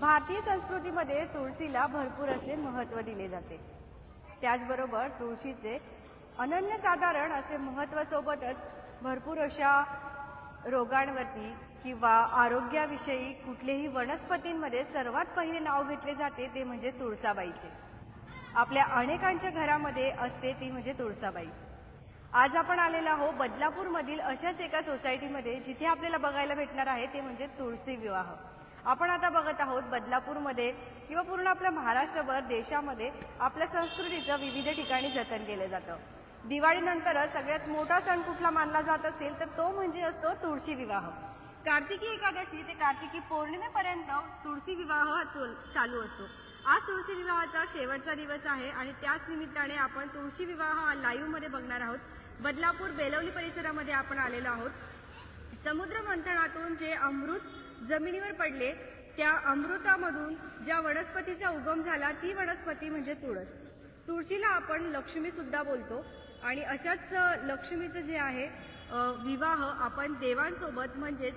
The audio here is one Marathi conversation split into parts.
भारतीय संस्कृतीमध्ये तुळशीला भरपूर असे महत्त्व दिले जाते. त्याचबरोबर तुळशीचे अनन्यसाधारण असे महत्त्वासोबतच भरपूर अशा रोगांवरती किंवा आरोग्याविषयी कुठलेही वनस्पतींमध्ये सर्वात पहिले नाव घेतले जाते ते म्हणजे तुळसाबाईचे. आपल्या अनेकांच्या घरामध्ये असते ती म्हणजे तुळसाबाई. आज आपण आलेलो आहोत बदलापूरमधील अशाच एका सोसायटीमध्ये जिथे आपल्याला बघायला भेटणार आहे ते म्हणजे तुळशी विवाह. आपण आता बघत आहोत बदलापूरमध्ये किंवा पूर्ण आपल्या महाराष्ट्रभर देशामध्ये आपल्या संस्कृतीचं विविध ठिकाणी जतन केलं जातं. दिवाळीनंतरच सगळ्यात मोठा सण कुठला मानला जात असेल तर तो म्हणजे असतो तुळशी विवाह. कार्तिकी एकादशी ते कार्तिकी पौर्णिमेपर्यंत तुळशी विवाह हा चालू असतो. आज तुळशी विवाहाचा शेवटचा दिवस आहे आणि त्याच निमित्ताने आपण तुळशी विवाह लाईव्हमध्ये बघणार आहोत. बदलापूर बेलवली परिसरामध्ये आपण आलेलो आहोत. समुद्र मंथनातून जे अमृत जमिनीवर पडले त्या अमृतामधून ज्या वनस्पतीचा उगम झाला ती वनस्पती म्हणजे तुळस. तुळशीला आपण लक्ष्मी सुद्धा बोलतो आणि अशाच लक्ष्मीचं जे आहे विवाह आपण देवांसोबत म्हणजेच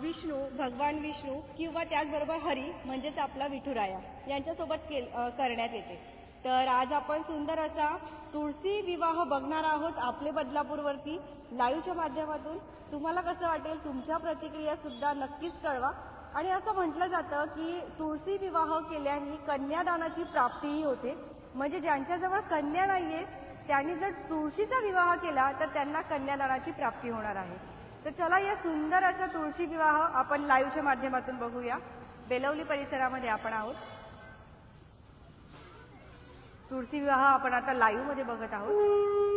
विष्णू भगवान विष्णू किंवा त्याचबरोबर हरी म्हणजेच आपला विठुराया यांच्यासोबत केल करण्यात येते. तर आज आपण सुंदर असा तुळशी विवाह बघणार आहोत आपले बदलापूरवरती लाईव्हच्या माध्यमातून. तुम्हाला कसं वाटेल तुमच्या प्रतिक्रिया सुद्धा नक्कीच कळवा. आणि असं म्हटलं जातं की तुळशी विवाह केल्याने कन्यादानाची प्राप्तीही होते. म्हणजे ज्यांच्याजवळ कन्या नाहीये त्यांनी जर तुळशीचा विवाह केला तर त्यांना कन्यादानाची प्राप्ती होणार आहे. तर चला या सुंदर असा तुळशी विवाह आपण लाईव्हच्या माध्यमातून बघूया. बेलवली परिसरामध्ये आपण आहोत. तुळशी विवाह आपण आता लाईव्हमध्ये बघत आहोत.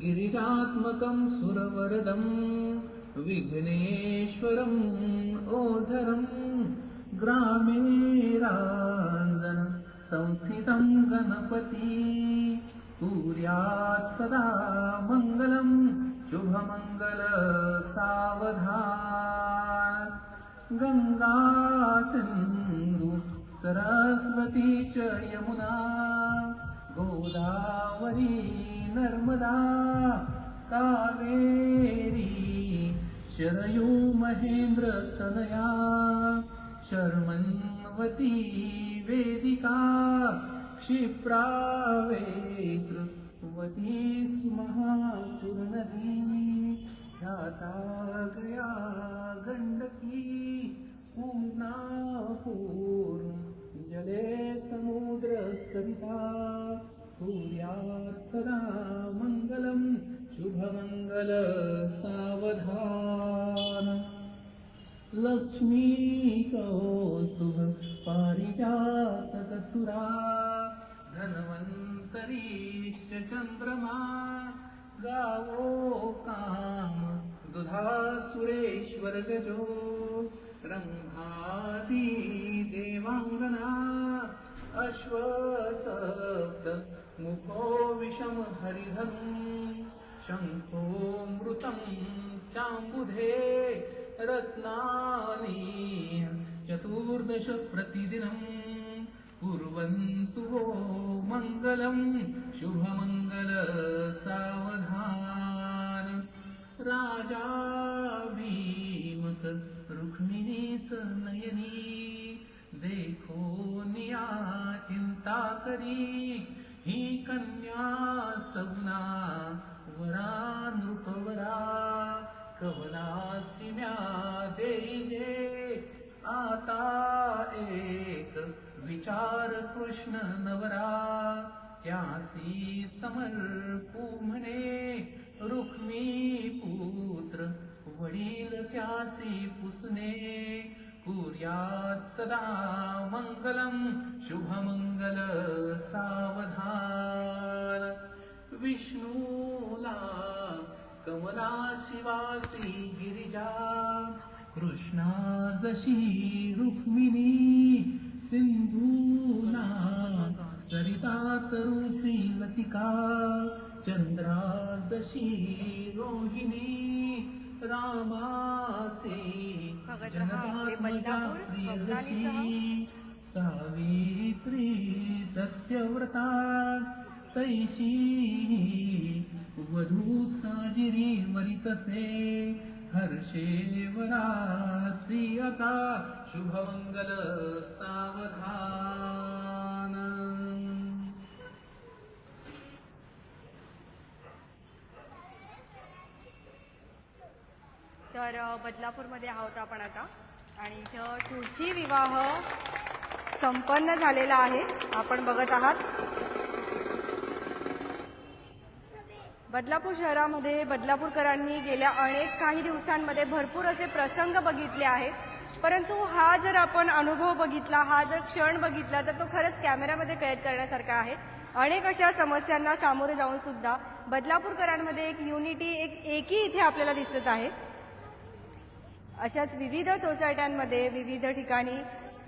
गिरिजात्मकं सुरवरदं विघ्नेश्वरम् ओझरं ग्रामेराञ्जन संस्थितं गणपति। कुर्यात् सदा मङ्गलं शुभमङ्गल गङ्गा सिन्धु सरस्वती च यमुना गोदावरी नर्मदा कावेरी शरयो महेन्द्रतनया शर्मन्वती वेदिका क्षिप्रा वे गती स्महास्तु नदी याताग्रया गण्डकी पूर्ण जले समु हरीश्च चन्द्रमा गावो काम दुधा सुरेश्वर गजो रम्भाती देवाङ्गना अश्वसप्त मुखो विषम हरिधनुं शङ्खो मृतं चाम्बुधे रत्नानि चतुर्दश प्रतिदिनम्। कुर्वन्तु वो मङ्गलं शुभमङ्गल सावधान। राजा भीमक रुक्मिणी सनयनी देखो निया चिंता करी ही कन्या सगुना वरा नृपवरा कवलासिम्या देजे आता एक विचार कृष्ण नवरा त्यासी समर्पू म्हणे रुक्मी पुत्र वडील त्यासी पुसणे कुर्यात् सदा मङ्गलं शुभमङ्गल सावधान. विष्णूला कमला शिवासी गिरिजा कृष्णा जशी रुक्मिणी सिंधूना सरिता तरुसी लतिका चंद्रा जशी रोहिणी रामासे भगत रहा आपले जनकात्मजा बदलापूर प्रिय स्वप्नालीसह. जशी सावित्री सत्यव्रता तैशी वधू साजिरी वरितसे हर्षे आता शुभमंगल सावधान। तर बदलापूरमध्ये आहोत आपण आता. आणि इथं तुळशी विवाह संपन्न झालेला आहे. आपण बघत आहात. बदलापूर शहरामध्ये बदलापूरकरांनी गेल्या अनेक काही दिवसांमध्ये भरपूर असे प्रसंग बघितले आहेत. परंतु हा जर आपण अनुभव बघितला हा जर क्षण बघितला तर तो खरंच कॅमेऱ्यामध्ये कैद करण्यासारखा आहे. अनेक अशा समस्यांना सामोरे जाऊन सुद्धा बदलापूरकरांमध्ये एक युनिटी एक एकी इथे आपल्याला दिसत आहे. अशाच विविध सोसायट्यांमध्ये विविध ठिकाणी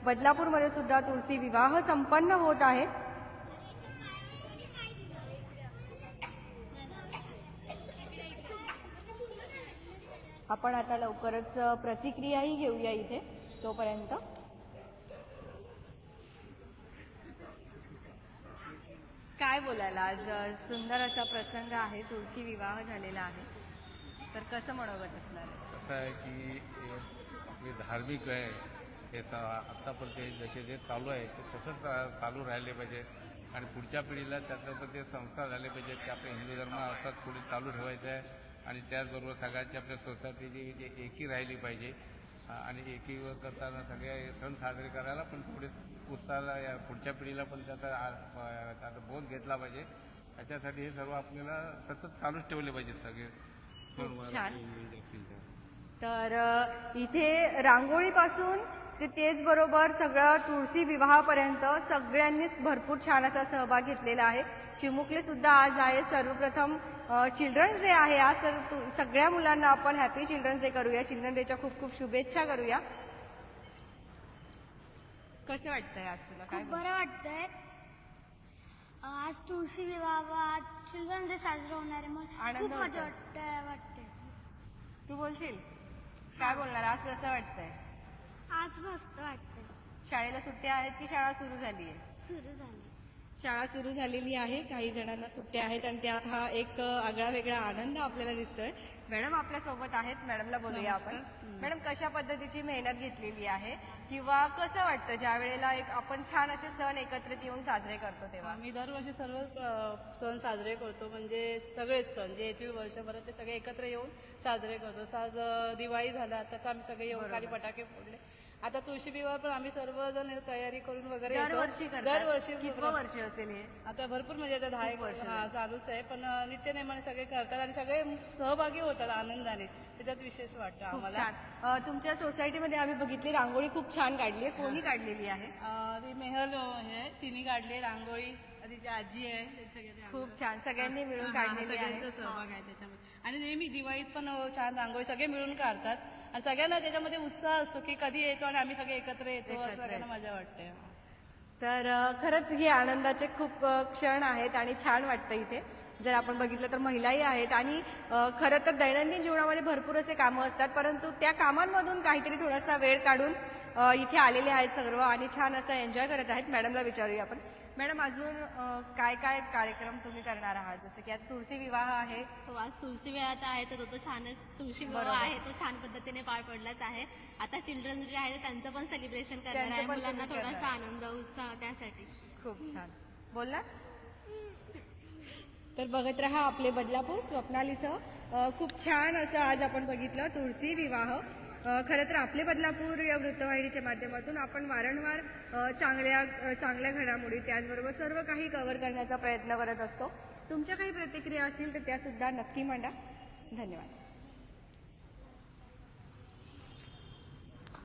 बदलापूरमध्ये सुद्धा तुळशी विवाह संपन्न होत आहे. आपण आता लवकरच प्रतिक्रियाही घेऊया इथे तोपर्यंत. काय बोलायला? आज सुंदर असा प्रसंग आहे तुळशी विवाह झालेला आहे. तर कसं म्हणवत असणार? कसं आहे की आपली धार्मिक आहे हे स आत्तापर्यंत जसे जे चालू आहे ते तसंच चालू राहिले पाहिजे. आणि पुढच्या पिढीला त्याच्याबद्दल संस्कार झाले पाहिजेत की आपल्या हिंदू धर्म असंच पुढे चालू ठेवायचा आहे. आणि त्याचबरोबर सगळ्यांची आपल्या सोसायटीची जे एकी राहिली पाहिजे. आणि एकी करताना सगळे सण साजरे करायला पण थोडे उत्साहाला या पुढच्या पिढीला पण त्याचा त्याचा बोध घेतला पाहिजे. त्याच्यासाठी हे सर्व आपल्याला सतत चालूच ठेवले पाहिजे सगळे. तर इथे रांगोळीपासून ते तेच बरोबर सगळं तुळशी विवाहापर्यंत सगळ्यांनीच भरपूर छान असा सहभाग घेतलेला आहे. चिमुकले सुद्धा आज आहे. सर्वप्रथम चिल्ड्रन्स डे आहे आज. तर सगळ्या मुलांना आपण हॅपी चिल्ड्रन्स डे करूया. चिल्ड्रन डेच्या खूप खूप शुभेच्छा करूया. कसं वाटतंय आज तुला? काय खूप बरं वाटतंय. आज तुळशी विवाह आज चिल्ड्रन डे साजरा होणार आहे मग आनंद खूप होतोय. मजा वाटते वाटते तू बोलशील? काय बोलणार? आज कसं वाटतंय? आज मस्त वाटतंय. शाळेला सुट्ट्या आहेत की शाळा सुरू झाली आहे? सुरू झाली. शाळा सुरू झालेली आहे. काही जणांना सुट्ट्या आहेत आणि त्यात हा एक आगळा वेगळा आनंद आपल्याला दिसतोय. मॅडम आपल्यासोबत आहेत. मॅडमला बोलूया आपण. मॅडम कशा पद्धतीची मेहनत घेतलेली आहे? किंवा कसं वाटतं ज्या वेळेला एक आपण छान असे सण एकत्रित येऊन साजरे करतो तेव्हा? आम्ही दरवर्षी सर्व अ, सण साजरे करतो. म्हणजे सगळेच सण जे येतील वर्षभरात ते सगळे एकत्र येऊन साजरे करतो. अ, दिवाळी झाला आता आम्ही सगळे येऊन खाली फटाके फोडले. आता तुळशी विवाह पण आम्ही सर्वजण तयारी करून वगैरे येतो. दरवर्षी करतात. दरवर्षी कितवं वर्ष असेल हे? आता भरपूर म्हणजे आता दहा एक वर्ष हा चालूच आहे. पण अ, नित्यनेमाने सगळे करतात आणि सगळे सहभागी होतात आनंदाने. त्याच्यात विशेष वाटतं खूप आम्हाला. छान. अ, तुमच्या सोसायटीमध्ये आम्ही बघितली रांगोळी खूप छान काढली आहे. कोणी काढलेली आहे? अ, ती मेहल अ, हे तिने काढली रांगोळी. तिची आजी आहे ते सगळे ते खूप छान. सगळ्यांनी मिळून हा, काढलेली आहे. सगळ्यांचा सहभाग आहे त्याच्यामध्ये. आणि नेहमी दिवाळीत पण अ, छान रांगोळी सगळे मिळून काढतात. आणि सगळ्यांना त्याच्यामध्ये उत्साह असतो की कधी येतो आणि आम्ही सगळे एकत्र येतो असं सगळ्यांना मजा वाटते. तर खरंच हे आनंदाचे खूप क्षण आहेत आणि छान वाटतं इथे. जर आपण बघितलं तर महिलाही आहेत आणि खरं तर दैनंदिन जीवनामध्ये भरपूर असे कामं असतात परंतु त्या कामांमधून काहीतरी थोडासा वेळ काढून इथे आलेले आहेत सर्व आणि छान असं एन्जॉय करत आहेत. मॅडमला विचारूया आपण. मॅडम अजून काय काय कार्यक्रम तुम्ही करणार आहात? जसं की आता तुळशी विवाह आहे. हो आज तुळशी विवाह आहे तर तो तर छानच तुळशी विवाह. आहे तो छान पद्धतीने पार पडलाच आहे. आता चिल्ड्रन्स डे आहे त्यांचं पण सेलिब्रेशन करणार आहे मुलांना थोडासा. आनंद उत्साह त्यासाठी. खूप छान. बोलणार तर बघत रहा आपले बदलापूर स्वप्नालीसह खूप छान असं आज आपण बघितलं तुळशी विवाह. खरं तर आपले बदलापूर या वृत्तवाहिनीच्या माध्यमातून आपण वारंवार चांगल्या चांगल्या घडामोडी त्याचबरोबर सर्व काही कव्हर करण्याचा प्रयत्न करत असतो. तुमच्या काही प्रतिक्रिया असतील तर त्यासुद्धा नक्की मांडा. धन्यवाद.